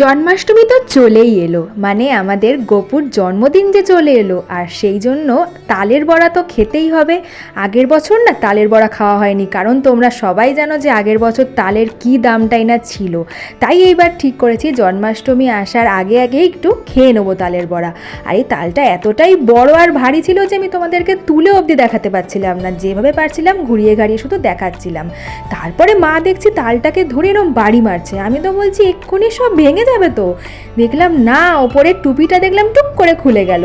জন্মাষ্টমী তো চলেই এলো মানে আমাদের গোপুর জন্মদিন যে চলে এলো, আর সেই জন্য তালের বড়া তো খেতেই হবে। আগের বছর না তালের বড়া খাওয়া হয়নি, কারণ তোমরা সবাই জানো যে আগের বছর তালের কি দামটাই না ছিল। তাই এইবার ঠিক করেছি, জন্মাষ্টমী আসার আগে আগে একটু খেয়ে নেব তালের বড়া। আর এই তালটা এতটাই বড় আর ভারী ছিল যে আমি তোমাদেরকে তুলে অবধি দেখাতে পারছিলাম না, যেভাবে পারছিলাম ঘুরিয়ে ঘাড়িয়ে শুধু দেখাচ্ছিলাম। তারপরে মা দেখছি তালটাকে ধরে এরম বাড়ি মারছে, আমি তো বলছি এক্ষুনি সব ভেঙে যাবে তো। দেখলাম না, ওপরের টুপিটা দেখলাম টুক করে খুলে গেল।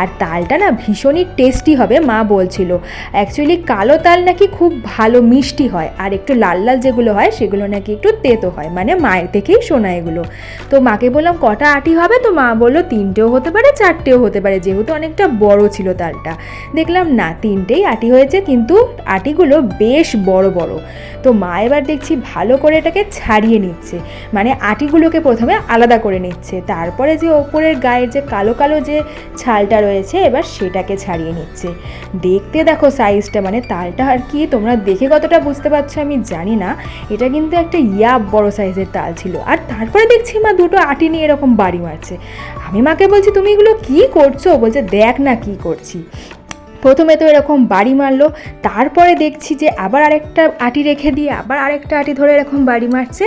আর তালটা না ভীষণই টেস্টি হবে, মা বলছিল। অ্যাকচুয়ালি কালো তাল নাকি খুব ভালো মিষ্টি হয়, আর একটু লাল লাল যেগুলো হয়, সেগুলো নাকি একটু তেতো হয় মানে মায়ের থেকেই শোনা এগুলো। তো মাকে বললাম, কটা আটি হবে? তো মা বলল, তিনটেও হতে পারে, চারটেও হতে পারে, যেহেতু অনেকটা বড় ছিল তালটা। দেখলাম না, তিনটেই আটি হয়েছে, কিন্তু আটিগুলো বেশ বড় বড়। তো মা এবার দেখছি ভালো করে এটাকে ছাড়িয়ে নিচ্ছে। মানে আটিগুলোকে প্রথমে আলাদা করে নিচ্ছে। তারপরে যে ওপরের গায়ের যে কালো কালো যে ছালটা রয়েছে, এবার সেটাকে ছাড়িয়ে নিচ্ছে। দেখতে দেখো সাইজটা মানে তালটা আর কি, তোমরা দেখে কতটা বুঝতে পারছ আমি জানি না। এটা কিন্তু একটা ইয়াব বড় সাইজের তাল ছিল। আর তারপরে দেখছি মা দুটো আটি নিয়ে এরকম বাড়ি মারছে। আমি মাকে বলছি, তুমি এগুলো কি করছ? বলছে, দেখ না কি করছি। প্রথমে তো এরকম বাড়ি মারলো, তারপরে দেখছি যে আবার আরেকটা আটি রেখে দিয়ে আবার আরেকটা আটি ধরে এরকম বাড়ি মারছে,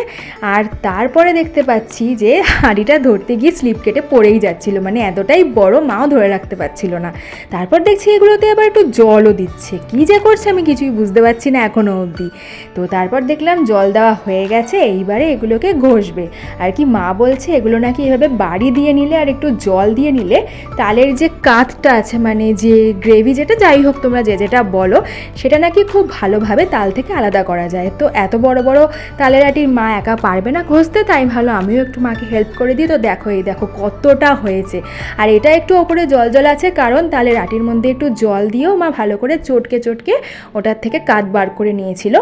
আর তারপরে দেখতে পাচ্ছি যে হাঁড়িটা ধরতে গিয়ে স্লিপ কেটে পড়েই যাচ্ছিল মানে এতটাই বড় মাও ধরে রাখতে পারছিল না। তারপর দেখছি এগুলোতে আবার একটু জলও দিচ্ছে, কী যে করছে আমি কিছুই বুঝতে পারছি না এখনও অবধি। তো তারপর দেখলাম জল দেওয়া হয়ে গেছে, এইবারে এগুলোকে ঘষবে। আর কি মা বলছে এগুলো নাকি এভাবে বাড়ি দিয়ে নিলে আর একটু জল দিয়ে নিলে তালের যে কাতটা আছে মানে যে গ্রেভি যেটা যাই হোক তোমরা যে যেটা বলো, সেটা নাকি খুব ভালোভাবে তাল থেকে আলাদা করা যায়। তো এত বড় বড় তালের আটির মা একা পারবে না ঘষতে তাই ভালো আমিও একটু মাকে হেল্প করে দিই। তো দেখো, এই দেখো কতটা হয়েছে। আর এটা একটু ওপরে জল জল আছে, কারণ তালের আটির মধ্যে একটু জল দিয়েও মা ভালো করে চটকে চটকে ওটার থেকে কাত বার করে নিয়েছিল।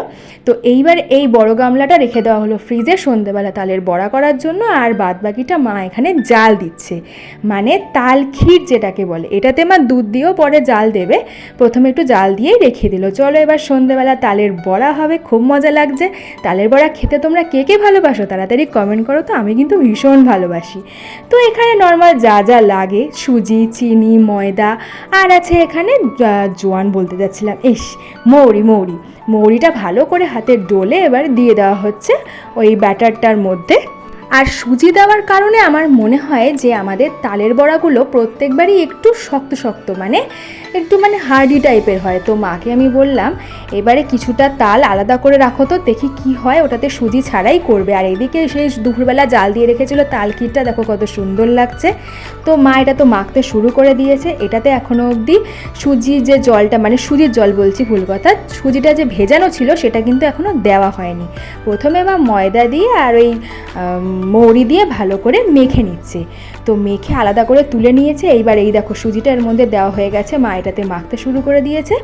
তো এইবার এই বড় গামলাটা রেখে দেওয়া হলো ফ্রিজে সন্ধেবেলা তালের বড়া করার জন্য, আর বাদ বাকিটা মা এখানে জাল দিচ্ছে। মানে তাল ক্ষীর যেটাকে বলে, এটাতে মা দুধ দিয়েও পরে জাল দেবে। প্রথমে একটু জাল দিয়েই রেখে দিল। চলো এবার সন্ধেবেলা তালের বড়া হবে, খুব মজা লাগছে। তালের বড়া খেতে তোমরা কে কে ভালোবাসো তাড়াতাড়ি কমেন্ট করো তো, আমি কিন্তু ভীষণ ভালোবাসি। তো এখানে নর্মাল যা যা লাগে, সুজি, চিনি, ময়দা, আর আছে এখানে জোয়ান বলতে যাচ্ছিলাম। ইস, মৌরি মৌরি। মৌরিটা ভালো করে হাতে ডোলে এবার দিয়ে দেওয়া হচ্ছে ওই ব্যাটারটার মধ্যে। আর সুজি দেওয়ার কারণে আমার মনে হয় যে আমাদের তালের বড়াগুলো প্রত্যেকবারই একটু শক্ত শক্ত মানে একটু মানে হার্ডি টাইপের হয়। তো মাকে আমি বললাম, এবারে কিছুটা তাল আলাদা করে রাখো তো, দেখি কি হয়, ওটাতে সুজি ছাড়াই করবে। আর এদিকে সেই দুপুরবেলা জাল দিয়ে রেখেছিল, তাল ক্ষীরটা দেখো কত সুন্দর লাগছে। তো মা এটা তো মাখতে শুরু করে দিয়েছে, এটাতে এখনও অবধি সুজির যে জলটা মানে সুজির জল বলছি ভুল কথা, সুজিটা যে ভেজানো ছিল, সেটা কিন্তু এখনও দেওয়া হয়নি। প্রথমে মা ময়দা দিয়ে আর ওই মৌরি দিয়ে ভালো করে মেখে নিচ্ছে। তো মেখে আলাদা করে তুলে নিয়েছে। এইবার এই দেখো সুজিটা এর মধ্যে দেওয়া হয়ে গেছে। মা এটাতে মাখতে শুরু করে দিয়েছে।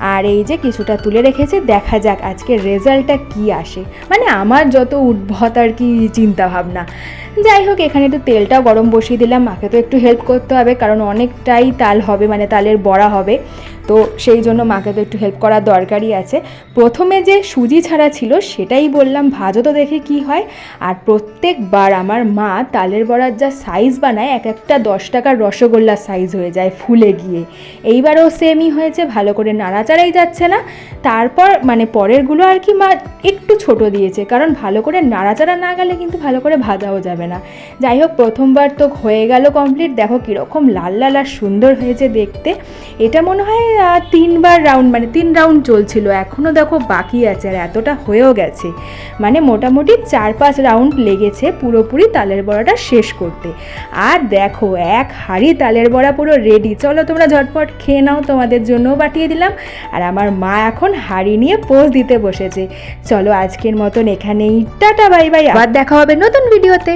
আর এই যে কিছুটা তুলে রেখেছে। দেখা যাক আজকে রেজাল্টটা কি আসে। মানে আমার যত উদ্ভট আর কি চিন্তা ভাবনা। যাই হোক, এখানে একটু তেলটাও গরম বসিয়ে দিলাম। মাকে তো একটু হেল্প করতে হবে, কারণ অনেকটাই তাল হবে মানে তালের বড়া হবে। তো সেই জন্য মাকে তো একটু হেল্প করার দরকারই আছে। প্রথমে যে সুজি ছাড়া ছিল, সেটাই বললাম ভাজো তো দেখে কি হয়। আর প্রত্যেকবার আমার মা তালের বড়ার যা সাইজ বানায়, এক একটা দশ টাকার রসগোল্লা সাইজ হয়ে যায় ফুলে গিয়ে। এইবারও সেমই হয়েছে, ভালো করে নাড়াচাড়াই যাচ্ছে না। তারপর মানে পরেরগুলো আর কি মা একটু ছোট দিয়েছে, কারণ ভালো করে নাড়াচাড়া না গেলে কিন্তু ভালো করে ভাজাও যাবে না। যাই হোক, প্রথমবার তো হয়ে গেল কমপ্লিট দেখো কীরকম লাল লাল আর সুন্দর হয়েছে দেখতে। এটা মনে হয় তিনবার রাউন্ড মানে তিন রাউন্ড চলছিল। এখনও দেখো বাকি আছে আর এতটা হয়েও গেছে। মানে মোটামুটি চার পাঁচ রাউন্ড লেগেছে পুরোপুরি তালের বড়াটা শেষ করতে। আর দেখো, এক হাড়ি তালের বড়া পুরো রেডি চলো তোমরা ঝটপট খেয়ে নাও, তোমাদের জন্যও পাঠিয়ে দিলাম। আর আমার মা এখন হাড়ি নিয়ে পোজ দিতে বসেছে। চলো আজকের মতন এখানেই। Tata, bye bye. আবার দেখা হবে নতুন ভিডিওতে